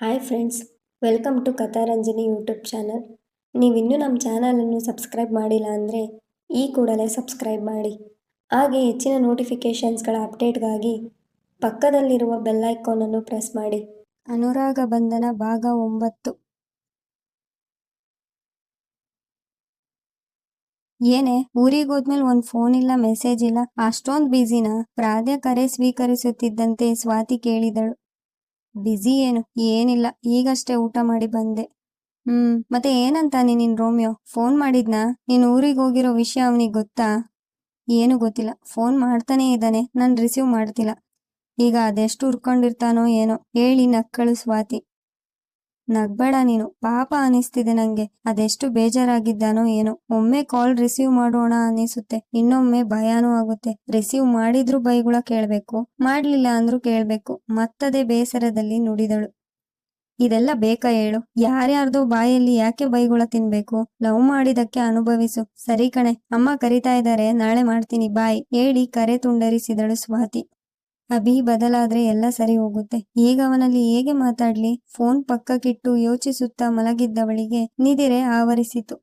Hi friends welcome to Katharanjani YouTube channel ನೀವಿನ್ನೂ ನಮ್ಮ ಚಾನಲನ್ನು ಸಬ್ಸ್ಕ್ರೈಬ್ ಮಾಡಿಲ್ಲ ಅಂದರೆ ಈ ಕೂಡಲೇ ಸಬ್ಸ್ಕ್ರೈಬ್ ಮಾಡಿ. ಹಾಗೆ ಹೆಚ್ಚಿನ ನೋಟಿಫಿಕೇಷನ್ಸ್ಗಳ ಅಪ್ಡೇಟ್ಗಾಗಿ ಪಕ್ಕದಲ್ಲಿರುವ ಬೆಲ್ ಐಕಾನನ್ನು ಪ್ರೆಸ್ ಮಾಡಿ. ಅನುರಾಗ ಬಂಧನ ಭಾಗ ಒಂಬತ್ತು. ಏನೇ, ಊರಿಗೆ ಹೋದ್ಮೇಲೆ ಒಂದು ಫೋನ್ ಇಲ್ಲ ಮೆಸೇಜ್ ಇಲ್ಲ, ಅಷ್ಟೊಂದು ಬ್ಯುಸಿನ ಪ್ರಾಧ್ಯ ಕರೆ ಸ್ವೀಕರಿಸುತ್ತಿದ್ದಂತೆ ಸ್ವಾತಿ ಕೇಳಿದಳು. ಬ್ಯುಸಿ ಏನು? ಏನಿಲ್ಲ. ಈಗಷ್ಟೇ ಊಟ ಮಾಡಿ ಬಂದೆ. ಹ್ಮ್, ಮತ್ತೆ ಏನಂತಾನೆ ನಿನ್ ರೋಮಿಯೋ? ಫೋನ್ ಮಾಡಿದ್ನಾ? ನೀನ್ ಊರಿಗೆ ಹೋಗಿರೋ ವಿಷಯ ಅವನಿಗೆ ಗೊತ್ತಾ? ಏನು ಗೊತ್ತಿಲ್ಲ. ಫೋನ್ ಮಾಡ್ತಾನೆ ಇದ್ದಾನೆ. ನಾನು ರಿಸೀವ್ ಮಾಡ್ತಿಲ್ಲ. ಈಗ ಅದೆಷ್ಟು ಉರ್ಕೊಂಡಿರ್ತಾನೋ ಏನೋ. ಹೇಳಿ ನಕ್ಕಳು ಸ್ವಾತಿ. ನಗ್ಬೇಡ ನೀನು. ಪಾಪ ಅನಿಸ್ತಿದೆ ನಂಗೆ. ಅದೆಷ್ಟು ಬೇಜಾರಾಗಿದ್ದಾನೋ ಏನೋ. ಒಮ್ಮೆ ಕಾಲ್ ರಿಸೀವ್ ಮಾಡೋಣ ಅನಿಸುತ್ತೆ. ಇನ್ನೊಮ್ಮೆ ಭಯಾನೂ ಆಗುತ್ತೆ. ರಿಸೀವ್ ಮಾಡಿದ್ರು ಬೈಗುಳ ಕೇಳ್ಬೇಕು. ಮಾಡ್ಲಿಲ್ಲ ಅಂದ್ರು ಕೇಳ್ಬೇಕು. ಮತ್ತದೇ ಬೇಸರದಲ್ಲಿ ನುಡಿದಳು. ಇದೆಲ್ಲ ಬೇಕಾ ಹೇಳು? ಯಾರ್ಯಾರ್ದೋ ಬಾಯಲ್ಲಿ ಯಾಕೆ ಬೈಗುಳ ತಿನ್ಬೇಕು? ಲವ್ ಮಾಡಿದಕ್ಕೆ ಅನುಭವಿಸು. ಸರಿ ಕಣೆ. ಅಮ್ಮ ಕರಿತಾ ಇದ್ದಾರೆ. ನಾಳೆ ಮಾಡ್ತೀನಿ. ಬಾಯ್. ಹೇಳಿ ಕರೆ ತುಂಡರಿಸಿದಳು ಸ್ವಾತಿ. ಅಭಿ ಬದಲಾದ್ರೆ ಎಲ್ಲ ಸರಿ ಹೋಗುತ್ತೆ. ಈಗ ಅವನಲ್ಲಿ ಹೇಗೆ ಮಾತಾಡ್ಲಿ? ಫೋನ್ ಪಕ್ಕಕ್ಕಿಟ್ಟು ಯೋಚಿಸುತ್ತಾ ಮಲಗಿದ್ದವಳಿಗೆ ನಿದಿರೆ ಆವರಿಸಿತು.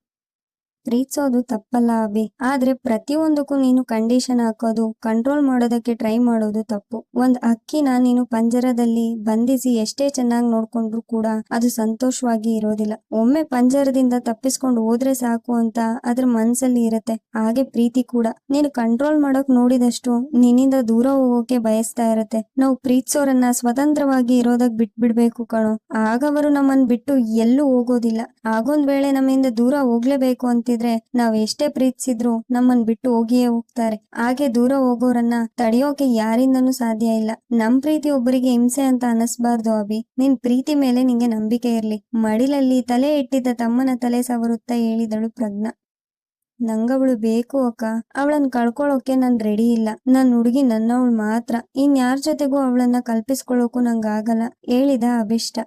ಪ್ರೀತಿಸೋದು ತಪ್ಪಲ್ಲ ಅಭಿ. ಆದ್ರೆ ಪ್ರತಿಯೊಂದಕ್ಕೂ ನೀನು ಕಂಡೀಷನ್ ಹಾಕೋದು ಕಂಟ್ರೋಲ್ ಮಾಡೋದಕ್ಕೆ ಟ್ರೈ ಮಾಡೋದು ತಪ್ಪು. ಒಂದ್ ಅಕ್ಕಿನ ನೀನು ಪಂಜರದಲ್ಲಿ ಬಂಧಿಸಿ ಎಷ್ಟೇ ಚೆನ್ನಾಗಿ ನೋಡ್ಕೊಂಡ್ರು ಕೂಡ ಅದು ಸಂತೋಷವಾಗಿ ಇರೋದಿಲ್ಲ. ಒಮ್ಮೆ ಪಂಜರದಿಂದ ತಪ್ಪಿಸ್ಕೊಂಡು ಹೋದ್ರೆ ಸಾಕು ಅಂತ ಅದ್ರ ಮನ್ಸಲ್ಲಿ ಇರುತ್ತೆ. ಹಾಗೆ ಪ್ರೀತಿ ಕೂಡ. ನೀನು ಕಂಟ್ರೋಲ್ ಮಾಡೋಕ್ ನೋಡಿದಷ್ಟು ನಿನ್ನಿಂದ ದೂರ ಹೋಗೋಕೆ ಬಯಸ್ತಾ ಇರತ್ತೆ. ನಾವು ಪ್ರೀತಿಸೋರನ್ನ ಸ್ವತಂತ್ರವಾಗಿ ಇರೋದಕ್ ಬಿಟ್ಬಿಡ್ಬೇಕು ಕಣೋ. ಆಗವರು ನಮ್ಮನ್ ಬಿಟ್ಟು ಎಲ್ಲೂ ಹೋಗೋದಿಲ್ಲ. ಆಗೊಂದ್ ವೇಳೆ ನಮ್ಮಿಂದ ದೂರ ಹೋಗ್ಲೇಬೇಕು ಅಂತಿದ್ರೆ ನಾವ್ ಎಷ್ಟೇ ಪ್ರೀತಿಸಿದ್ರು ನಮ್ಮನ್ ಬಿಟ್ಟು ಹೋಗಿಯೇ ಹೋಗ್ತಾರೆ. ಹಾಗೆ ದೂರ ಹೋಗೋರನ್ನ ತಡೆಯೋಕೆ ಯಾರಿಂದನೂ ಸಾಧ್ಯ ಇಲ್ಲ. ನಮ್ ಪ್ರೀತಿ ಒಬ್ಬರಿಗೆ ಹಿಂಸೆ ಅಂತ ಅನಿಸ್ಬಾರ್ದು ಅಭಿ. ನಿನ್ ಪ್ರೀತಿ ಮೇಲೆ ನಿಂಗೆ ನಂಬಿಕೆ ಇರ್ಲಿ. ಮಡಿಲಲ್ಲಿ ತಲೆ ಇಟ್ಟಿದ್ದ ತಮ್ಮನ ತಲೆ ಸವರುತ್ತಾ ಹೇಳಿದಳು ಪ್ರಜ್ಞಾ. ನಂಗವಳು ಬೇಕು ಅಕ್ಕ. ಅವಳನ್ನ ಕಳ್ಕೊಳ್ಳೋಕೆ ನಾನ್ ರೆಡಿ ಇಲ್ಲ. ನನ್ ಹುಡುಗಿ ನನ್ನವಳು ಮಾತ್ರ. ಇನ್ಯಾರ ಜೊತೆಗೂ ಅವಳನ್ನ ಕಲ್ಪಿಸ್ಕೊಳ್ಳೋಕು ನಂಗಾಗಲ್ಲ ಹೇಳಿದ ಅಭಿಷ್ಟ.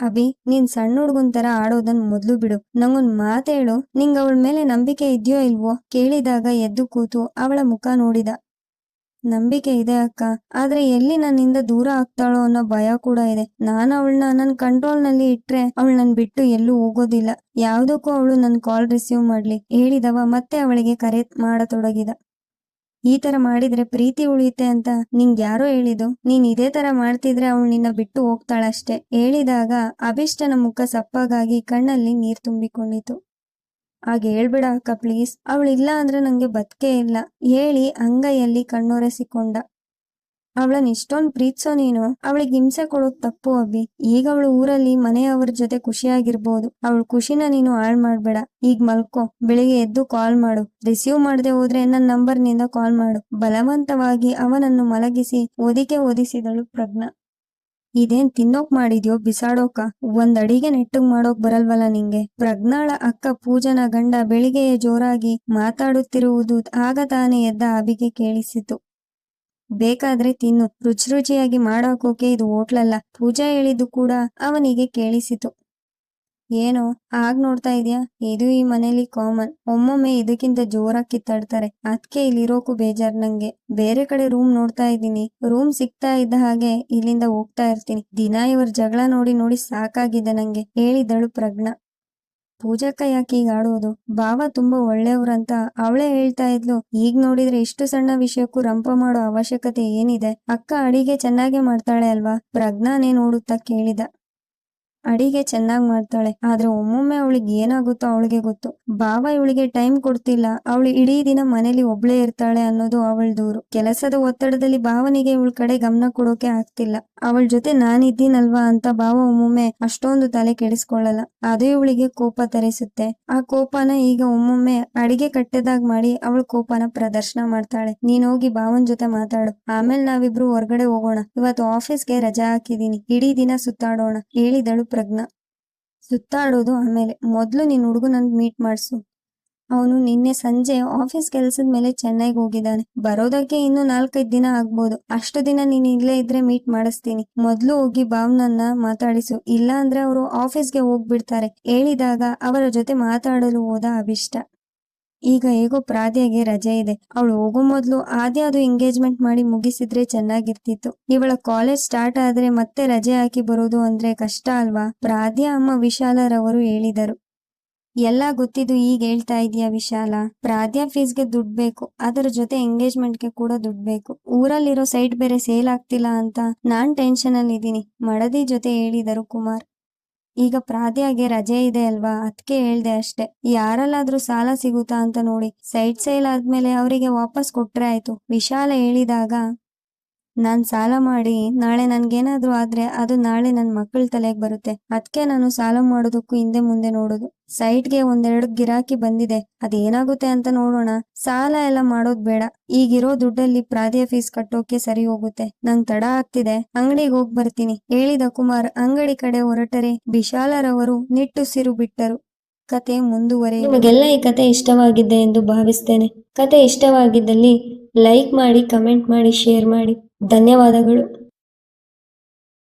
ಅಭಿ, ನೀನ್ ಸಣ್ಣ ಹುಡ್ಗನ್ ತರ ಆಡೋದನ್ ಮೊದ್ಲು ಬಿಡು. ನಂಗೊಂದ್ ಮಾತೇಳು ನಿಂಗ್ ಅವಳ ಮೇಲೆ ನಂಬಿಕೆ ಇದೆಯೋ ಇಲ್ವೋ? ಕೇಳಿದಾಗ ಎದ್ದು ಕೂತು ಅವಳ ಮುಖ ನೋಡಿದ. ನಂಬಿಕೆ ಇದೆ ಅಕ್ಕ. ಆದ್ರೆ ಎಲ್ಲಿ ನನ್ನಿಂದ ದೂರ ಆಗ್ತಾಳೋ ಅನ್ನೋ ಭಯ ಕೂಡ ಇದೆ. ನಾನು ಅವಳನ್ನ ನನ್ ಕಂಟ್ರೋಲ್ನಲ್ಲಿ ಇಟ್ರೆ ಅವಳು ನನ್ ಬಿಟ್ಟು ಎಲ್ಲೂ ಹೋಗೋದಿಲ್ಲ. ಯಾವ್ದಕ್ಕೂ ಅವಳು ನನ್ ಕಾಲ್ ರಿಸೀವ್ ಮಾಡ್ಲಿ. ಹೇಳಿದವ ಮತ್ತೆ ಅವಳಿಗೆ ಕರೆ ಮಾಡತೊಡಗಿದ. ಈ ತರ ಮಾಡಿದ್ರೆ ಪ್ರೀತಿ ಉಳಿಯುತ್ತೆ ಅಂತ ನಿಂಗ್ ಯಾರೋ ಹೇಳಿದು ನೀನ್ ಇದೇ ತರ ಮಾಡ್ತಿದ್ರೆ ಅವಳು ನಿನ್ನ ಬಿಟ್ಟು ಹೋಗ್ತಾಳಷ್ಟೇ. ಹೇಳಿದಾಗ ಅಭಿಷ್ಟನ ಮುಖ ಸಪ್ಪಗಾಗಿ ಕಣ್ಣಲ್ಲಿ ನೀರ್ ತುಂಬಿಕೊಂಡಿತು ಹಾಗೆ ಹೇಳ್ಬಿಡ ಅಕ್ಕ ಪ್ಲೀಸ್ ಅವಳಿಲ್ಲ ಅಂದ್ರೆ ನಂಗೆ ಬದುಕೇ ಇಲ್ಲ. ಹೇಳಿ ಅಂಗೈಯಲ್ಲಿ ಕಣ್ಣೊರೆಸಿಕೊಂಡ. ಅವಳನ್ನ ಇಷ್ಟೊಂದ್ ಪ್ರೀತಿಸೋ ನೀನು. ಅವಳಿಗೆ ಹಿಂಸೆ ಕೊಡೋದ್ ತಪ್ಪು ಅಬ್ಬಿ ಈಗ ಅವಳು ಊರಲ್ಲಿ ಮನೆಯವ್ರ ಜೊತೆ ಖುಷಿಯಾಗಿರ್ಬೋದು. ಅವಳ ಖುಷಿನ ನೀನು ಹಾಳ್ ಮಾಡ್ಬೇಡ. ಈಗ ಮಲ್ಕೋ. ಬೆಳಿಗ್ಗೆ ಎದ್ದು ಕಾಲ್ ಮಾಡು. ರಿಸೀವ್ ಮಾಡದೆ ಹೋದ್ರೆ ನನ್ನ ನಂಬರ್ನಿಂದ ಕಾಲ್ ಮಾಡು. ಬಲವಂತವಾಗಿ ಅವನನ್ನು ಮಲಗಿಸಿ ಓದಿಕೆ ಓದಿಸಿದಳು ಪ್ರಜ್ಞಾ. ಇದೇನ್ ತಿನ್ನೋಕ್ ಮಾಡಿದ್ಯೋ ಬಿಸಾಡೋಕ? ಒಂದ್ ಅಡಿಗೆ ನೆಟ್ಟಗ್ ಮಾಡೋಕ್ ಬರಲ್ವಲ್ಲ ನಿಂಗೆ? ಪ್ರಜ್ಞಾಳ ಅಕ್ಕ ಪೂಜನ ಗಂಡ ಬೆಳಿಗ್ಗೆಯೇ ಜೋರಾಗಿ ಮಾತಾಡುತ್ತಿರುವುದು ಆಗ ತಾನೇ ಎದ್ದ ಅಬಿಗೆ ಕೇಳಿಸಿತು. ಬೇಕಾದ್ರೆ ತಿನ್ನು. ರುಚಿ ರುಚಿಯಾಗಿ ಮಾಡಾಕೋಕೆ ಇದು ಹೋಟ್ಲಲ್ಲ. ಪೂಜಾ ಹೇಳಿದ್ದು ಕೂಡ ಅವನಿಗೆ ಕೇಳಿಸಿತು. ಏನೋ ಆಗ್ ನೋಡ್ತಾ ಇದ್ಯಾ? ಇದು ಈ ಮನೇಲಿ ಕಾಮನ್. ಒಮ್ಮೊಮ್ಮೆ ಇದಕ್ಕಿಂತ ಜೋರಾಗಿ ಕಿತ್ತಾಡ್ತಾರೆ. ಅದಕ್ಕೆ ಇಲ್ಲಿರೋಕು ಬೇಜಾರ್ ನಂಗೆ. ಬೇರೆ ಕಡೆ ರೂಮ್ ನೋಡ್ತಾ ಇದ್ದೀನಿ. ರೂಮ್ ಸಿಗ್ತಾ ಇದ್ದ ಹಾಗೆ ಇಲ್ಲಿಂದ ಹೋಗ್ತಾ ಇರ್ತೀನಿ. ದಿನ ಇವ್ರ ಜಗಳ ನೋಡಿ ನೋಡಿ ಸಾಕಾಗಿದೆ ನಂಗೆ, ಹೇಳಿದಳು ಪ್ರಜ್ಞಾ. ಪೂಜಕ್ಕ ಯಾಕೆ ಈಗ ಆಡೋದು? ಭಾವ ತುಂಬಾ ಒಳ್ಳೆಯವ್ರಂತ ಅವಳೇ ಹೇಳ್ತಾ ಇದ್ಲು. ಈಗ ನೋಡಿದ್ರೆ ಇಷ್ಟು ಸಣ್ಣ ವಿಷಯಕ್ಕೂ ರಂಪ ಮಾಡೋ ಅವಶ್ಯಕತೆ ಏನಿದೆ? ಅಕ್ಕ ಅಡಿಗೆ ಚೆನ್ನಾಗೆ ಮಾಡ್ತಾಳೆ ಅಲ್ವಾ? ಪ್ರಜ್ಞಾನೇ ನೋಡುತ್ತಾ ಕೇಳಿದ. ಅಡಿಗೆ ಚೆನ್ನಾಗ್ ಮಾಡ್ತಾಳೆ. ಆದ್ರೆ ಒಮ್ಮೊಮ್ಮೆ ಅವಳಿಗೆ ಏನಾಗುತ್ತೋ ಅವಳಿಗೆ ಗೊತ್ತು. ಬಾವ ಇವಳಿಗೆ ಟೈಮ್ ಕೊಡ್ತಿಲ್ಲ. ಅವಳು ಇಡೀ ದಿನ ಮನೇಲಿ ಒಬ್ಳೇ ಇರ್ತಾಳೆ ಅನ್ನೋದು ಅವಳ ದೂರು. ಕೆಲಸದ ಒತ್ತಡದಲ್ಲಿ ಭಾವನಿಗೆ ಇವಳ ಕಡೆ ಗಮನ ಕೊಡೋಕೆ ಆಗ್ತಿಲ್ಲ. ಅವಳ ಜೊತೆ ನಾನಿದ್ದೀನಲ್ವಾ ಅಂತ ಭಾವ ಒಮ್ಮೊಮ್ಮೆ ಅಷ್ಟೊಂದು ತಲೆ ಕೆಡಿಸ್ಕೊಳ್ಳಲ್ಲ. ಅದು ಇವಳಿಗೆ ಕೋಪ ತರಿಸುತ್ತೆ. ಆ ಕೋಪನ ಈಗ ಒಮ್ಮೊಮ್ಮೆ ಅಡಿಗೆ ಕಟ್ಟೆದಾಗ ಮಾಡಿ ಅವಳ ಕೋಪನ ಪ್ರದರ್ಶನ ಮಾಡ್ತಾಳೆ. ನೀನ್ ಹೋಗಿ ಭಾವನ್ ಜೊತೆ ಮಾತಾಡು. ಆಮೇಲೆ ನಾವಿಬ್ರು ಹೊರಗಡೆ ಹೋಗೋಣ. ಇವತ್ತು ಆಫೀಸ್ಗೆ ರಜಾ ಹಾಕಿದೀನಿ. ಇಡೀ ದಿನ ಸುತ್ತಾಡೋಣ. ಹೇಳಿದಳು ಪ್ರಜ್ಞಾ. ಸುತ್ತಾಡೋದು ಆಮೇಲೆ, ಮೊದಲು ನಿನ್ ಹುಡುಗನನ್ನ ಮೀಟ್ ಮಾಡಿಸು. ಅವನು ನಿನ್ನೆ ಸಂಜೆ ಆಫೀಸ್ ಕೆಲಸದ ಮೇಲೆ ಚೆನ್ನೈಗೆ ಹೋಗಿದ್ದಾನೆ. ಬರೋದಕ್ಕೆ ಇನ್ನು ನಾಲ್ಕೈದು ದಿನ ಆಗ್ಬೋದು. ಅಷ್ಟು ದಿನ ನೀನು ಇಲ್ಲೇ ಇದ್ರೆ ಮೀಟ್ ಮಾಡಿಸ್ತೀನಿ. ಮೊದಲು ಹೋಗಿ ಭಾವನನ್ನ ಮಾತಾಡಿಸು. ಇಲ್ಲ ಅಂದ್ರೆ ಅವರು ಆಫೀಸ್ಗೆ ಹೋಗ್ಬಿಡ್ತಾರೆ. ಹೇಳಿದಾಗ ಅವರ ಜೊತೆ ಮಾತಾಡಲು ಹೋದ ಅಭಿಷ್ಟ. ಈಗ ಹೇಗೋ ಪ್ರಾದ್ಯಾಗೆ ರಜೆ ಇದೆ. ಅವಳು ಹೋಗೋ ಮೊದ್ಲು ಆದ್ಯ ಅದು ಎಂಗೇಜ್ಮೆಂಟ್ ಮಾಡಿ ಮುಗಿಸಿದ್ರೆ ಚೆನ್ನಾಗಿರ್ತಿತ್ತು. ಇವಳ ಕಾಲೇಜ್ ಸ್ಟಾರ್ಟ್ ಆದ್ರೆ ಮತ್ತೆ ರಜೆ ಹಾಕಿ ಬರೋದು ಅಂದ್ರೆ ಕಷ್ಟ ಅಲ್ವಾ? ಪ್ರಾದ್ಯ ಅಮ್ಮ ವಿಶಾಲರವರು ಹೇಳಿದರು. ಎಲ್ಲ ಗೊತ್ತಿದ್ದು ಈಗ ಹೇಳ್ತಾ ಇದೀಯ ವಿಶಾಲ? ಪ್ರಾದ್ಯ ಫೀಸ್ಗೆ ದುಡ್ಡು ಬೇಕು. ಅದರ ಜೊತೆ ಎಂಗೇಜ್ಮೆಂಟ್ಗೆ ಕೂಡ ದುಡ್ಡು ಬೇಕು. ಊರಲ್ಲಿರೋ ಸೈಟ್ ಬೇರೆ ಸೇಲ್ ಆಗ್ತಿಲ್ಲ ಅಂತ ನಾನ್ ಟೆನ್ಷನ್ ಅಲ್ಲಿ ಇದ್ದೀನಿ ಮಡದಿ ಜೊತೆ ಹೇಳಿದರು ಕುಮಾರ್. ಈಗ ಪ್ರಾದಿಯಾಗೆ ರಜೆ ಇದೆ ಅಲ್ವಾ? ಅದಕ್ಕೆ ಹೇಳ್ದೆ ಅಷ್ಟೆ. ಯಾರಲ್ಲಾದ್ರೂ ಸಾಲ ಸಿಗುತ್ತಾ ಅಂತ ನೋಡಿ. ಸೈಟ್ ಸೇಲ್ ಆದ್ಮೇಲೆ ಅವರಿಗೆ ವಾಪಸ್ ಕೊಟ್ರೆ ಆಯ್ತು. ವಿಶಾಲ ಹೇಳಿದಾಗ ನಾನ್ ಸಾಲ ಮಾಡಿ, ನಾಳೆ ನನ್ಗೇನಾದ್ರೂ ಆದ್ರೆ ಅದು ನಾಳೆ ನನ್ ಮಕ್ಕಳ ತಲೆಗೆ ಬರುತ್ತೆ. ಅದಕ್ಕೆ ನಾನು ಸಾಲ ಮಾಡೋದಕ್ಕೂ ಹಿಂದೆ ಮುಂದೆ ನೋಡೋದು. ಸೈಟ್ಗೆ ಒಂದೆರಡು ಗಿರಾಕಿ ಬಂದಿದೆ. ಅದೇನಾಗುತ್ತೆ ಅಂತ ನೋಡೋಣ. ಸಾಲ ಎಲ್ಲ ಮಾಡೋದ್ ಬೇಡ. ಈಗಿರೋ ದುಡ್ಡಲ್ಲಿ ಪ್ರಾದಿಯ ಫೀಸ್ ಕಟ್ಟೋಕೆ ಸರಿ ಹೋಗುತ್ತೆ. ನಂಗ್ ತಡ ಆಗ್ತಿದೆ. ಅಂಗಡಿಗೆ ಹೋಗ್ ಬರ್ತೀನಿ. ಹೇಳಿದ ಕುಮಾರ್, ಅಂಗಡಿ ಕಡೆ ಹೊರಟರೆ ವಿಶಾಲರವರು ನಿಟ್ಟುಸಿರು ಬಿಟ್ಟರು. ಕತೆ ಮುಂದುವರೆ ನಿಮಗೆಲ್ಲ ಈ ಕತೆ ಇಷ್ಟವಾಗಿದೆ ಎಂದು ಭಾವಿಸ್ತೇನೆ. ಕತೆ ಇಷ್ಟವಾಗಿದ್ದಲ್ಲಿ ಲೈಕ್ ಮಾಡಿ, ಕಮೆಂಟ್ ಮಾಡಿ, ಶೇರ್ ಮಾಡಿ. ಧನ್ಯವಾದಗಳು.